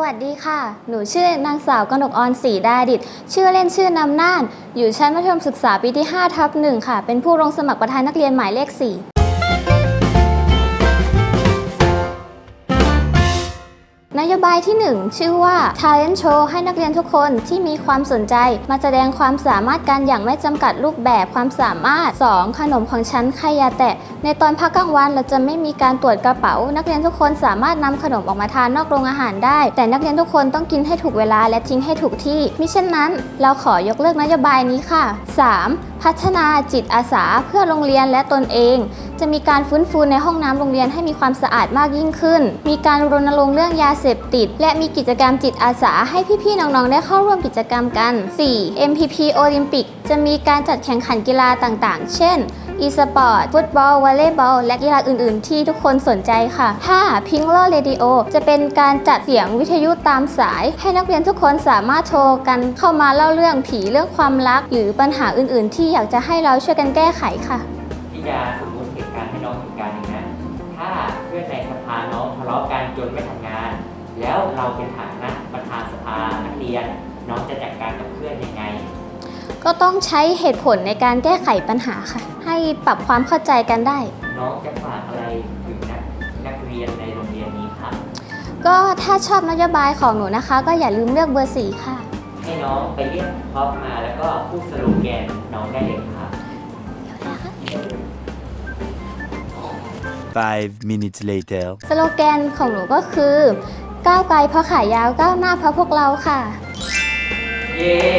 วัสดีค่ะ หนูชื่อนางสาวกนกออนศรีดาดิต ชื่อเล่นชื่อนำน่าน อยู่ชั้นมัธยมศึกษาปีที่5ทับหนึ่งค่ะ เป็นผู้ลงสมัครประธานนักเรียนหมายเลข 4 นโยบายที่ 1 ชื่อว่า Talent Show ให้นักเรียนทุกคนที่มีความสนใจ มาแสดงความสามารถกันอย่างไม่จำกัดรูปแบบความสามารถ 2. ขนมของฉันใครยาแตะ ในตอนพักกลางวันเราจะไม่มีการตรวจกระเป๋า นักเรียนทุกคนสามารถนำขนมออกมาทานนอกโรงอาหารได้ แต่นักเรียนทุกคนต้องกินให้ถูกเวลาและทิ้งให้ถูกที่มิเช่นนั้น เราขอยกเลิกนโยบายนี้ค่ะ 3. พัฒนาจิตอาสาเพื่อโรงเรียนและตนเอง จะมีการฟื้นฟูในห้องน้ำโรงเรียนให้มีความสะอาดมากยิ่งขึ้น มีการรณรงค์เรื่องยาเสพติด และมีกิจกรรมจิตอาสาให้พี่ๆน้องๆ ได้เข้าร่วมกิจกรรมกัน 4. MPP โอลิมปิกจะมีการจัดแข่งขันกีฬาต่างๆ เช่น e สปอร์ต ฟุตบอลวอลเลย์บอล และกีฬาอื่น ๆ ที่ทุกคนสนใจค่ะ 5. พิงโลเรดิโอจะเป็นการจัดเสียงวิทยุตามสาย ให้นักเรียนทุกคนสามารถโทรกันเข้ามาเล่าเรื่องผีเรื่องความรัก หรือปัญหาอื่น ๆ ที่อยากจะให้เราช่วยกันแก้ไขค่ะที่จะสมมติเหตุการณ์ให้น้องเหตุการณ์หนึ่งนะ ถ้าเพื่อนในสภาน้องทะเลาะกันจนไม่ทำงาน แล้วเราเป็นฐานะประธานสภานักเรียน น้องจะจัดการกับเพื่อนยังไง ก็ต้องใช้เหตุผลในการแก้ไขปัญหาค่ะ ให้ปรับความเข้าใจกันได้ น้องจะฝากอะไรถึงนักนักเรียนในโรงเรียนนี้ครับ ก็ถ้าชอบนโยบายของหนูนะคะ ก็อย่าลืมเลือกเบอร์สี่ค่ะ ให้น้องไปเรียกท็อปมาแล้วก็พูดสโลแกนน้องได้เลยครับ Five minutes later. สโลแกนของหนูก็คือ ก้าวไกลเพราะขายาวก้าวหน้าเพราะพวกเราค่ะ เย้